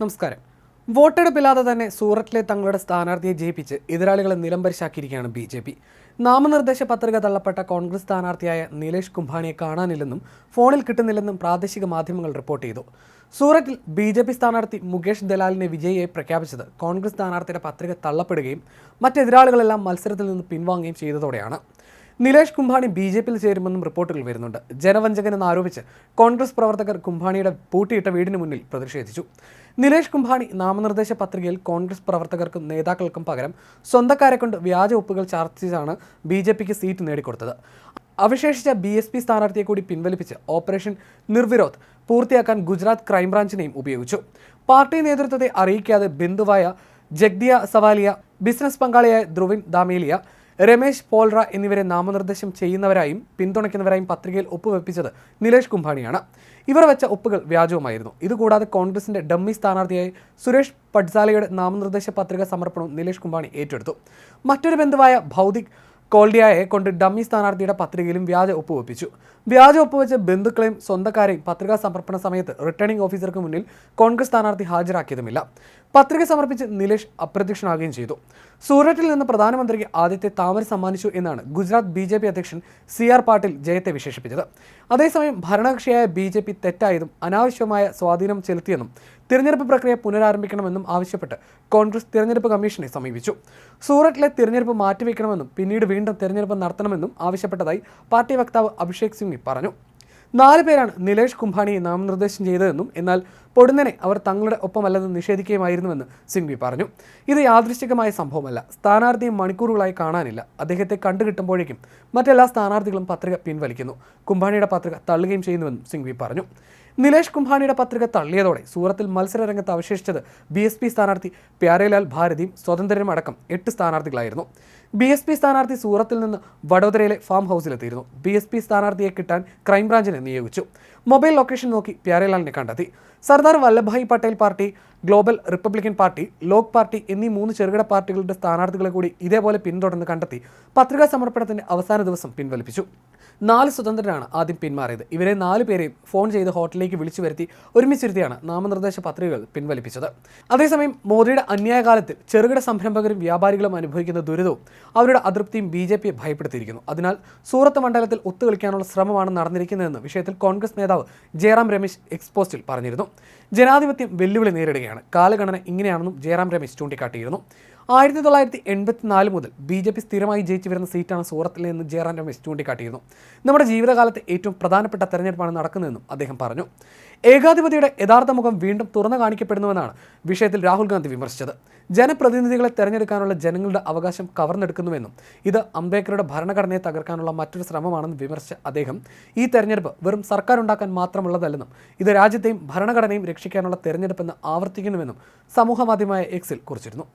നമസ്കാരം. വോട്ടെടുപ്പില്ലാതെ തന്നെ സൂററ്റിലെ തങ്ങളുടെ സ്ഥാനാർത്ഥിയെ ജയിപ്പിച്ച് എതിരാളികളെ നിലംപരിശാക്കിയിരിക്കുകയാണ് ബി ജെ പി. നാമനിർദ്ദേശ പത്രിക തള്ളപ്പെട്ട കോൺഗ്രസ് സ്ഥാനാർത്ഥിയായ നിലേഷ് കുംഭാനിയെ കാണാനില്ലെന്നും ഫോണിൽ കിട്ടുന്നില്ലെന്നും പ്രാദേശിക മാധ്യമങ്ങൾ റിപ്പോർട്ട് ചെയ്തു. സൂറത്തിൽ ബി ജെ പി സ്ഥാനാർത്ഥി മുകേഷ് ദലാലിനെ വിജയിയെ പ്രഖ്യാപിച്ചത് കോൺഗ്രസ് സ്ഥാനാർത്ഥിയുടെ പത്രിക തള്ളപ്പെടുകയും മറ്റെതിരാളികളെല്ലാം മത്സരത്തിൽ നിന്ന് പിൻവാങ്ങുകയും ചെയ്തതോടെയാണ്. നിലേഷ് കുംഭാണി ബി ജെ പിയിൽ ചേരുമെന്നും റിപ്പോർട്ടുകൾ വരുന്നുണ്ട്. ജനവഞ്ചകനെന്ന് ആരോപിച്ച് കോൺഗ്രസ് പ്രവർത്തകർ കുംഭാണിയുടെ പൂട്ടിയിട്ട വീടിന് മുന്നിൽ പ്രതിഷേധിച്ചു. നിലേഷ് കുംഭാണി നാമനിർദ്ദേശ പത്രികയിൽ കോൺഗ്രസ് പ്രവർത്തകർക്കും നേതാക്കൾക്കും പകരം സ്വന്തക്കാരെ കൊണ്ട് വ്യാജ ഒപ്പുകൾ ചർച്ചിച്ചാണ് ബി ജെ പിക്ക് സീറ്റ് നേടിക്കൊടുത്തത്. അവശേഷിച്ച ബി എസ് പി സ്ഥാനാർത്ഥിയെ കൂടി പിൻവലിപ്പിച്ച് ഓപ്പറേഷൻ നിർവിരോധ് പൂർത്തിയാക്കാൻ ഗുജറാത്ത് ക്രൈംബ്രാഞ്ചിനെയും ഉപയോഗിച്ചു. പാർട്ടി നേതൃത്വത്തെ അറിയിക്കാതെ ബിന്ദുവായ ജഗ്ദിയ സവാലിയ ബിസിനസ് പങ്കാളിയായ ധ്രുവിൻ ദാമേലിയ രമേശ് പോൾറ എന്നിവരെ നാമനിർദ്ദേശം ചെയ്യുന്നവരായും പിന്തുണയ്ക്കുന്നവരായും പത്രികയിൽ ഒപ്പുവെപ്പിച്ചത് നിലേഷ് കുംഭാണിയാണ് ഇവർ വെച്ച ഒപ്പുകൾ വ്യാജവുമായിരുന്നു. ഇതുകൂടാതെ കോൺഗ്രസിന്റെ ഡമ്മി സ്ഥാനാർത്ഥിയായി സുരേഷ് പട്സാലയുടെ നാമനിർദ്ദേശ പത്രിക സമർപ്പണവും നിലേഷ് കുംഭാണി ഏറ്റെടുത്തു. മറ്റൊരു ബന്ധുവായ ഭൗതിക് കോൾഡിയായെ കൊണ്ട് ഡമ്മി സ്ഥാനാർത്ഥിയുടെ പത്രികയിലും വ്യാജ ഒപ്പുവെപ്പിച്ചു. വ്യാജ ഒപ്പുവെച്ച ബന്ധുക്കളെയും സ്വന്തക്കാരെയും പത്രികാ സമർപ്പണ സമയത്ത് റിട്ടേണിംഗ് ഓഫീസർക്ക് മുന്നിൽ കോൺഗ്രസ് സ്ഥാനാർത്ഥി ഹാജരാക്കിയതുമില്ല. പത്രിക സമർപ്പിച്ച് നിലേഷ് അപ്രത്യക്ഷനാകുകയും ചെയ്തു. സൂററ്റിൽ നിന്ന് പ്രധാനമന്ത്രിക്ക് ആദ്യത്തെ താമര സമ്മാനിച്ചു എന്നാണ് ഗുജറാത്ത് ബി ജെ പി അധ്യക്ഷൻ സി ആർ പാട്ടീൽ ജയത്തെ വിശേഷിപ്പിച്ചത്. അതേസമയം ഭരണകക്ഷിയായ ബി ജെ പി തെറ്റായതും അനാവശ്യമായ സ്വാധീനം ചെലുത്തിയെന്നും തിരഞ്ഞെടുപ്പ് പ്രക്രിയ പുനരാരംഭിക്കണമെന്നും ആവശ്യപ്പെട്ട് കോൺഗ്രസ് തിരഞ്ഞെടുപ്പ് കമ്മീഷനെ സമീപിച്ചു. സൂററ്റിലെ തിരഞ്ഞെടുപ്പ് മാറ്റിവെക്കണമെന്നും പിന്നീട് വീണ്ടും തിരഞ്ഞെടുപ്പ് നടത്തണമെന്നും ആവശ്യപ്പെട്ടതായി പാർട്ടി വക്താവ് അഭിഷേക് സിംഗ്വി പറഞ്ഞു. നാല് പേരാണ് നിലേഷ് കുംഭാണിയെ നാമനിർദ്ദേശം ചെയ്തതെന്നും എന്നാൽ പൊടുന്നനെ അവർ തങ്ങളുടെ ഒപ്പമല്ലെന്ന് നിഷേധിക്കുകയുമായിരുന്നുവെന്ന് സിംഗ്വി പറഞ്ഞു. ഇത് യാദൃശ്ചികമായ സംഭവമല്ല. സ്ഥാനാർത്ഥിയെ മണിക്കൂറുകളായി കാണാനില്ല. അദ്ദേഹത്തെ കണ്ടുകിട്ടുമ്പോഴേക്കും മറ്റെല്ലാ സ്ഥാനാർത്ഥികളും പത്രിക പിൻവലിക്കുന്നു. കുംഭാണിയുടെ പത്രിക തള്ളുകയും ചെയ്യുന്നുവെന്നും സിംഗ്വി പറഞ്ഞു. നിലേഷ് കുംഭാനിയുടെ പത്രിക തള്ളിയതോടെ സൂറത്തിൽ മത്സരരംഗത്ത് അവശേഷിച്ചത് ബി എസ് പി സ്ഥാനാർത്ഥി പ്യാരേലാൽ ഭാരതിയും സ്വതന്ത്രരും അടക്കം എട്ട് സ്ഥാനാർത്ഥികളായിരുന്നു. ബി എസ് പി സ്ഥാനാർത്ഥി സൂറത്തിൽ നിന്ന് വഡോദരയിലെ ഫാം ഹൗസിലെത്തിയിരുന്നു. ബി എസ് പി സ്ഥാനാർത്ഥിയെ കിട്ടാൻ ക്രൈംബ്രാഞ്ചിനെ നിയോഗിച്ചു. മൊബൈൽ ലൊക്കേഷൻ നോക്കി പ്യാരേലാലിനെ കണ്ടെത്തി. Sardar Vallabhbhai Patel party global republican party Lok party എന്നീ മൂന്ന് ചെറുകിട പാർട്ടികളുടെ സ്ഥാനാർത്ഥികളെ കൂടി ഇതേപോലെ പിന്തുടർന്ന് കണ്ടെത്തി പത്രികാ സമർപ്പണത്തിന്റെ അവസാന ദിവസം പിൻവലിപ്പിച്ചു. നാല് സ്വതന്ത്രരാണ് ആദ്യം പിന്മാറിയത്. ഇവരെ നാല് പേരെയും ഫോൺ ചെയ്ത് ഹോട്ടലിലേക്ക് വിളിച്ചു വരുത്തി ഒരുമിച്ചിരുത്തിയാണ് നാമനിർദ്ദേശ പത്രികകൾ പിൻവലിപ്പിച്ചത്. അതേസമയം മോദിയുടെ അന്യായകാലത്തിൽ ചെറുകിട സംരംഭകരും വ്യാപാരികളും അനുഭവിക്കുന്ന ദുരിതവും അവരുടെ അതൃപ്തിയും ബി ജെ പിയെ ഭയപ്പെടുത്തിയിരിക്കുന്നു. അതിനാൽ സൂറത്ത് മണ്ഡലത്തിൽ ഒത്തുകളിക്കാനുള്ള ശ്രമമാണ് നടന്നിരിക്കുന്നതെന്ന് വിഷയത്തിൽ കോൺഗ്രസ് നേതാവ് ജയറാം രമേശ് എക്സ്പോസ്റ്റിൽ പറഞ്ഞിരുന്നു. ജനാധിപത്യം വെല്ലുവിളി നേരിടുകയാണ്. കാലഗണന ഇങ്ങനെയാണെന്നും ജയറാം രമേശ് ചൂണ്ടിക്കാട്ടിയിരുന്നു. ആയിരത്തി തൊള്ളായിരത്തി എൺപത്തിനാല് മുതൽ ബി ജെ പി സ്ഥിരമായി ജയിച്ചു വരുന്ന സീറ്റാണ് സൂറത്തിൽ എന്ന് ജയറാം രമേശ് ചൂണ്ടിക്കാട്ടിയിരുന്നു. നമ്മുടെ ജീവിതകാലത്തെ ഏറ്റവും പ്രധാനപ്പെട്ട തെരഞ്ഞെടുപ്പാണ് നടക്കുന്നതെന്നും അദ്ദേഹം പറഞ്ഞു. ഏകാധിപതിയുടെ യഥാർത്ഥ മുഖം വീണ്ടും തുറന്നു കാണിക്കപ്പെടുന്നുവെന്നാണ് വിഷയത്തിൽ രാഹുൽ ഗാന്ധി വിമർശിച്ചത്. ജനപ്രതിനിധികളെ തെരഞ്ഞെടുക്കാനുള്ള ജനങ്ങളുടെ അവകാശം കവർന്നെടുക്കുന്നുവെന്നും ഇത് അംബേദ്കറുടെ ഭരണഘടനയെ തകർക്കാനുള്ള മറ്റൊരു ശ്രമമാണെന്ന് വിമർശിച്ച അദ്ദേഹം ഈ തെരഞ്ഞെടുപ്പ് വെറും സർക്കാർ ഉണ്ടാക്കാൻ മാത്രമുള്ളതല്ലെന്നും ഇത് രാജ്യത്തെയും ഭരണഘടനയും രക്ഷിക്കാനുള്ള തെരഞ്ഞെടുപ്പെന്ന് ആവർത്തിക്കുന്നുവെന്നും സമൂഹമാധ്യമമായ എക്സിൽ കുറിച്ചിരുന്നു.